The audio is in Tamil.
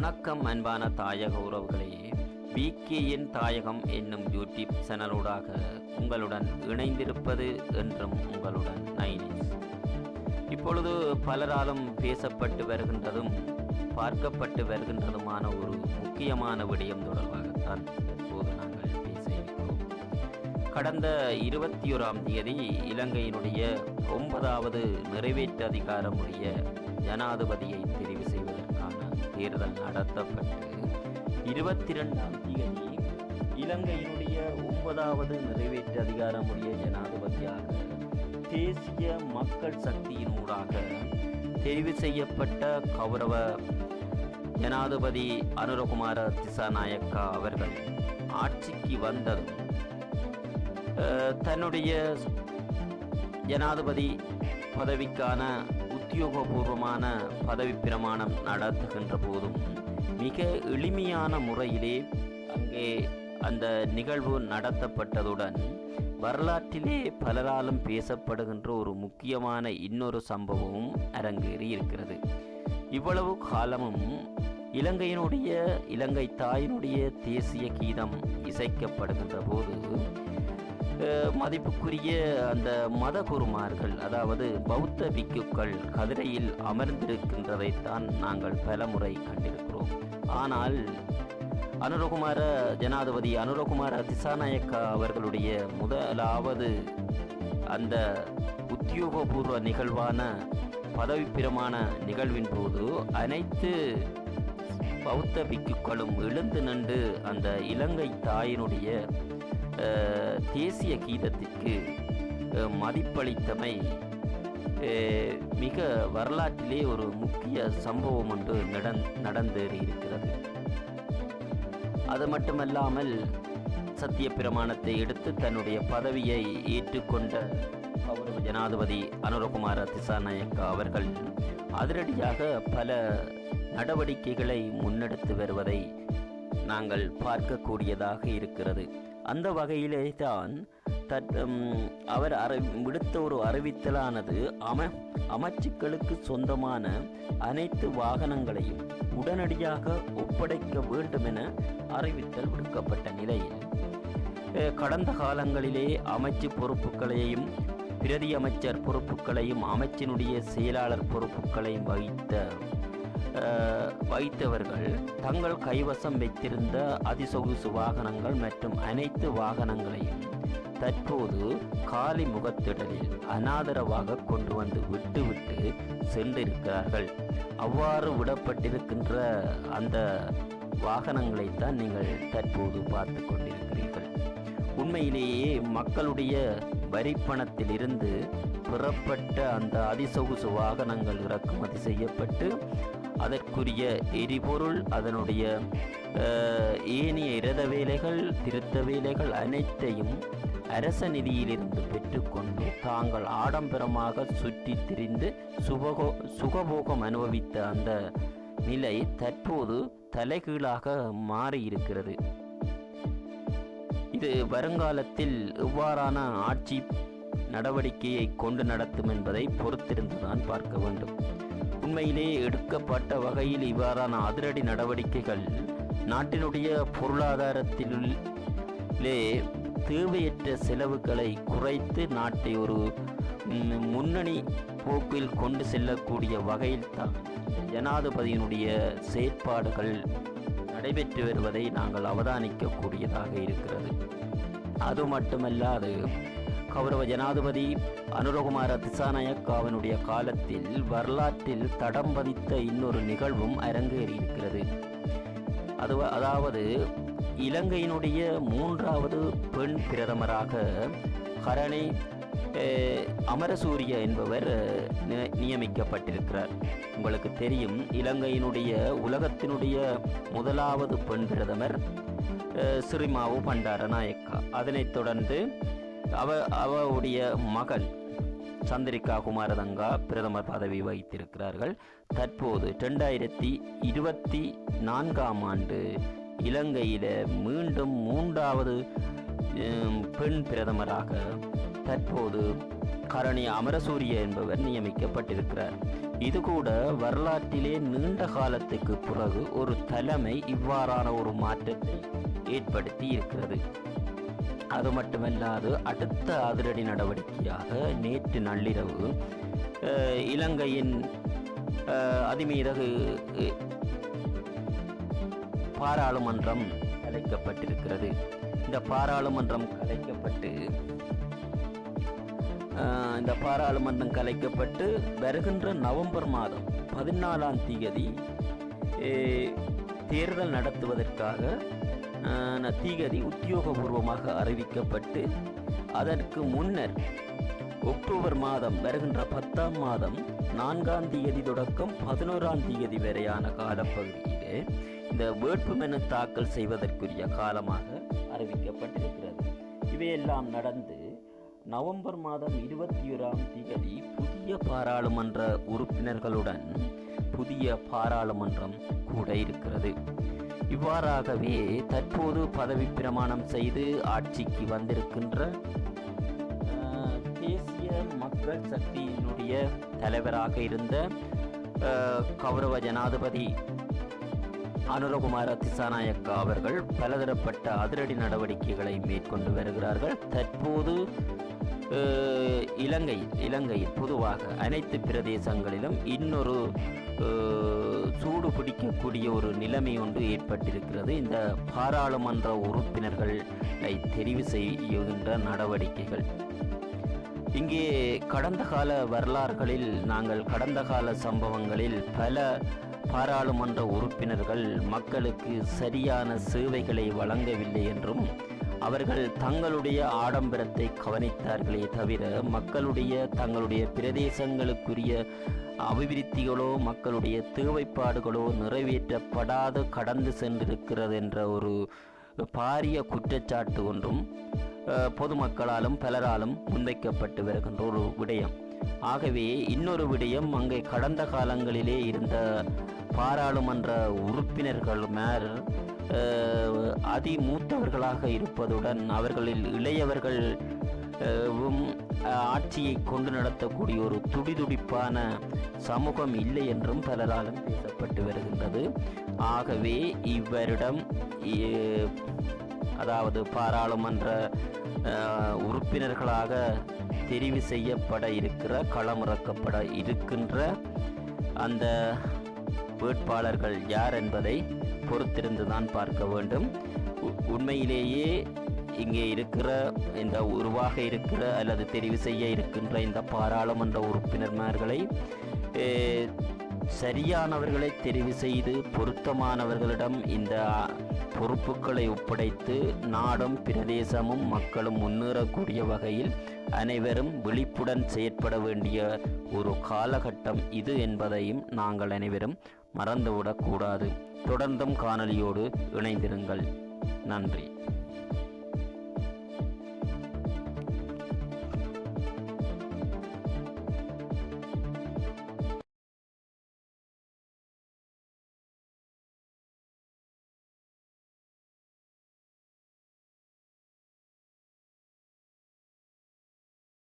வணக்கம் அன்பான தாயக உறவுகளே. விகேயின் தாயகம் என்னும் யூடியூப் சேனலூடாக உங்களுடன் இணைந்திருப்பது என்றும் உங்களுடன் நைனிஸ் இப்பொழுது பலராலும் பேசப்பட்டு வருகின்றதும் பார்க்கப்பட்டு வருகின்றதுமான ஒரு முக்கியமான விடயம் தொடர்பாகத்தான் இப்போது நாங்கள் பேச இருக்கிறோம். கடந்த இருபத்தி ஓராம் தேதி இலங்கையினுடைய ஒன்பதாவது நிறைவேற்று அதிகாரமுடைய ஜனாதிபதியை தெரிவு செய்ய தேர்தல் நடத்தப்பட்டு இருபத்தி ரெண்டாம் தேதி இலங்கையினுடைய ஒன்பதாவது நிறைவேற்று அதிகாரமுடைய ஜனாதிபதியாக தேசிய மக்கள் சக்தியினூடாக தெரிவு செய்யப்பட்ட கௌரவ ஜனாதிபதி அனுரகுமார திசாநாயக்கா அவர்கள் ஆட்சிக்கு வந்ததும் தன்னுடைய ஜனாதிபதி பதவிக்கான உத்தியோகபூர்வமான பதவி பிரமாணம் நடத்துகின்ற போதும் மிக எளிமையான முறையிலே அங்கே அந்த நிகழ்வு நடத்தப்பட்டதுடன் வரலாற்றிலே பலராலும் பேசப்படுகின்ற ஒரு முக்கியமான இன்னொரு சம்பவமும் அரங்கேறி இருக்கிறது. இவ்வளவு காலமும் இலங்கையினுடைய இலங்கை தாயினுடைய தேசிய கீதம் இசைக்கப்படுகின்ற போது மதிப்புக்குரிய அந்த மத குருமார்கள் அதாவது பௌத்த பிக்குக்கள் கதிரையில் அமர்ந்திருக்கின்றதைத்தான் நாங்கள் பலமுறை கண்டிருக்கிறோம். ஆனால் அனுரகுமார ஜனாதிபதி அனுரகுமார திசாநாயக்கா அவர்களுடைய முதலாவது அந்த உத்தியோகபூர்வ நிகழ்வான பதவி பிரமாண நிகழ்வின் போது அனைத்து பௌத்த பிக்குக்களும் எழுந்து நின்று அந்த இலங்கை தாயினுடைய தேசிய கீதத்திற்கு மதிப்பளித்தமை அஹ், மிக வரலாற்றிலே ஒரு முக்கிய சம்பவம் ஒன்று நடந் நடந்தேறி இருக்கிறது. அது மட்டுமல்லாமல் சத்திய பிரமாணத்தை எடுத்து தன்னுடைய பதவியை ஏற்றுக்கொண்ட கௌரவ ஜனாதிபதி அனுரகுமார திசாநாயக்கா அவர்கள் அதிரடியாக பல நடவடிக்கைகளை முன்னெடுத்து வருவதை நாங்கள் பார்க்கக்கூடியதாக இருக்கிறது. அந்த வகையிலே தான் தட் ம், அவர் அறி விடுத்த ஒரு அறிவித்தலானது அம அமைச்சுக்களுக்கு சொந்தமான அனைத்து வாகனங்களையும் உடனடியாக ஒப்படைக்க வேண்டும் என அறிவித்தல் விடுக்கப்பட்ட நிலையில் கடந்த காலங்களிலே அமைச்சு பொறுப்புகளையும் பிரதி அமைச்சர் பொறுப்புகளையும் அமைச்சினுடைய செயலாளர் பொறுப்புகளையும் வகித்த வைத்தவர்கள் தங்கள் கைவசம் வைத்திருந்த அதிசொகுசு வாகனங்கள் மற்றும் அனைத்து வாகனங்களையும் தற்போது காலி முகத்திடலில் அனாதரவாக கொண்டு வந்து விட்டுவிட்டு சென்றிருக்கிறார்கள். அவ்வாறு விடப்பட்டிருக்கின்ற அந்த வாகனங்களைத்தான் நீங்கள் தற்போது பார்த்து கொண்டிருக்கிறீர்கள். உண்மையிலேயே மக்களுடைய வரிப்பணத்திலிருந்து பெறப்பட்ட அந்த அதிசொகுசு வாகனங்கள் இறக்குமதி செய்யப்பட்டு அதற்குரிய எரிபொருள் அதனுடைய ஏனைய இரத வேலைகள் திருத்த வேலைகள் அனைத்தையும் அரச நிதியிலிருந்து பெற்றுக்கொண்டு தாங்கள் ஆடம்பரமாக சுற்றித் திரிந்து சுபகோ சுகபோகம் அனுபவித்த அந்த நிலை தற்போது தலைகீழாக மாறியிருக்கிறது. இது வருங்காலத்தில் எவ்வாறான ஆட்சி நடவடிக்கையை கொண்டு நடத்தும் என்பதை பொறுத்திருந்துதான் பார்க்க வேண்டும். உண்மையிலே எடுக்கப்பட்ட வகையில் இவ்வாறான அதிரடி நடவடிக்கைகள் நாட்டினுடைய பொருளாதாரத்திலே தேவையற்ற செலவுகளை குறைத்து நாட்டை ஒரு முன்னணி போக்கில் கொண்டு செல்லக்கூடிய வகையில் தான் ஜனாதிபதியினுடைய செயற்பாடுகள் நடைபெற்று வருவதை நாங்கள் அவதானிக்கக்கூடியதாக இருக்கிறது. அது மட்டுமல்லாது கௌரவ ஜனாதிபதி அனுரகுமார திசாநாயக்காவினுடைய காலத்தில் வரலாற்றில் தடம் பதித்த இன்னொரு நிகழ்வும் அரங்கேறியிருக்கிறது. அது அதாவது இலங்கையினுடைய மூன்றாவது பெண் பிரதமராக கரணை அமரசூரிய என்பவர் நியமிக்கப்பட்டிருக்கிறார். உங்களுக்கு தெரியும் இலங்கையினுடைய உலகத்தினுடைய முதலாவது பெண் பிரதமர் அஹ், சிறிமாவு பண்டாரநாயக்கா. அதனைத் தொடர்ந்து அவ அவருடைய மகள் சந்திரிகா குமாரதங்கா பிரதமர் பதவி வகித்திருக்கிறார்கள். தற்போது ரெண்டாயிரத்தி இருபத்தி நான்காம் ஆண்டு இலங்கையில மீண்டும் மூன்றாவது பெண் பிரதமராக தற்போது கரணி அமரசூரிய என்பவர் நியமிக்கப்பட்டிருக்கிறார். இது கூட வரலாற்றிலே நீண்ட காலத்துக்கு பிறகு ஒரு தலைமை இவ்வாறான ஒரு மாற்றத்தை ஏற்படுத்தி இருக்கிறது. அது மட்டுமல்லாது அடுத்த அதிரடி நடவடிக்கையாக நேற்று நள்ளிரவு இலங்கையின் அதிமீரகு பாராளுமன்றம் கலைக்கப்பட்டிருக்கிறது. இந்த பாராளுமன்றம் கலைக்கப்பட்டு இந்த பாராளுமன்றம் கலைக்கப்பட்டு வருகின்ற நவம்பர் மாதம் பதினாலாம் தேதி தேர்தல் நடத்துவதற்காக தீகதி உத்தியோகபூர்வமாக அறிவிக்கப்பட்டு அதற்கு முன்னர் அக்டோபர் மாதம் வருகின்ற பத்தாம் மாதம் நான்காம் தேதி தொடக்கம் பதினோராம் தேதி வரையான காலப்பகுதியிலே இந்த வேட்புமனு தாக்கல் செய்வதற்குரிய காலமாக அறிவிக்கப்பட்டிருக்கிறது. இவையெல்லாம் நடந்து நவம்பர் மாதம் இருபத்தி ஓராம் தேதி புதிய பாராளுமன்ற உறுப்பினர்களுடன் புதிய பாராளுமன்றம் கூட இருக்கிறது. இவ்வாறாகவே தற்போது பதவி பிரமாணம் செய்து ஆட்சிக்கு வந்திருக்கின்ற தேசிய மக்கள் சக்தியினுடைய தலைவராக இருந்த கௌரவ ஜனாதிபதி அனுரகுமார திசாநாயக்கா அவர்கள் பலதரப்பட்ட அதிரடி நடவடிக்கைகளை மேற்கொண்டு வருகிறார்கள். தற்போது இலங்கை இலங்கையில் பொதுவாக அனைத்து பிரதேசங்களிலும் இன்னொரு சூடு பிடிக்கக்கூடிய ஒரு நிலைமை ஒன்று ஏற்பட்டிருக்கிறது. இந்த பாராளுமன்ற உறுப்பினர்களை தெரிவு செய்கின்ற நடவடிக்கைகள். இங்கே கடந்த கால வரலாறுகளில் நாங்கள் கடந்த கால சம்பவங்களில் பல பாராளுமன்ற உறுப்பினர்கள் மக்களுக்கு சரியான சேவைகளை வழங்கவில்லை என்றும் அவர்கள் தங்களுடைய ஆடம்பரத்தை கவனித்தார்களே தவிர மக்களுடைய தங்களுடைய பிரதேசங்களுக்குரிய அபிவிருத்திகளோ மக்களுடைய தேவைப்பாடுகளோ நிறைவேற்றப்படாது கடந்து சென்றிருக்கிறது என்ற ஒரு பாரிய குற்றச்சாட்டு ஒன்றும் பொதுமக்களாலும் பலராலும் முன்வைக்கப்பட்டு வருகின்ற ஒரு விடயம். ஆகவே இன்னொரு விடயம் அங்கே கடந்த காலங்களிலே இருந்த பாராளுமன்ற உறுப்பினர்கள் மேல் அதிமூத்தவர்களாக இருப்பதுடன் அவர்களில் இளையவர்கள் ஆட்சியை கொண்டு நடத்தக்கூடிய ஒரு துடிதுடிப்பான சமூகம் இல்லை என்றும் பலராலும் பேசப்பட்டு வருகின்றது. ஆகவே இவ்வரிடம் அதாவது பாராளுமன்ற உறுப்பினர்களாக தெரிவு செய்யப்பட இருக்கிற களமிறக்கப்பட இருக்கின்ற அந்த வேட்பாளர்கள் யார் என்பதை பொறுத்திருந்து தான் பார்க்க வேண்டும். உண்மையிலேயே இங்கே இருக்கிற இந்த உருவாக இருக்கிற அல்லது தெரிவு செய்ய இருக்கின்ற இந்த பாராளுமன்ற உறுப்பினர்மார்களை சரியானவர்களை தெரிவு செய்து பொருத்தமானவர்களிடம் இந்த பொறுப்புகளை ஒப்படைத்து நாடும் பிரதேசமும் மக்களும் முன்னேறக்கூடிய வகையில் அனைவரும் விழிப்புடன் செயற்பட வேண்டிய ஒரு காலகட்டம் இது என்பதையும் நாங்கள் அனைவரும் மறந்துவிடக்கூடாது. தொடர்ந்தும் காணொலியோடு இணைந்திருங்கள். நன்றி.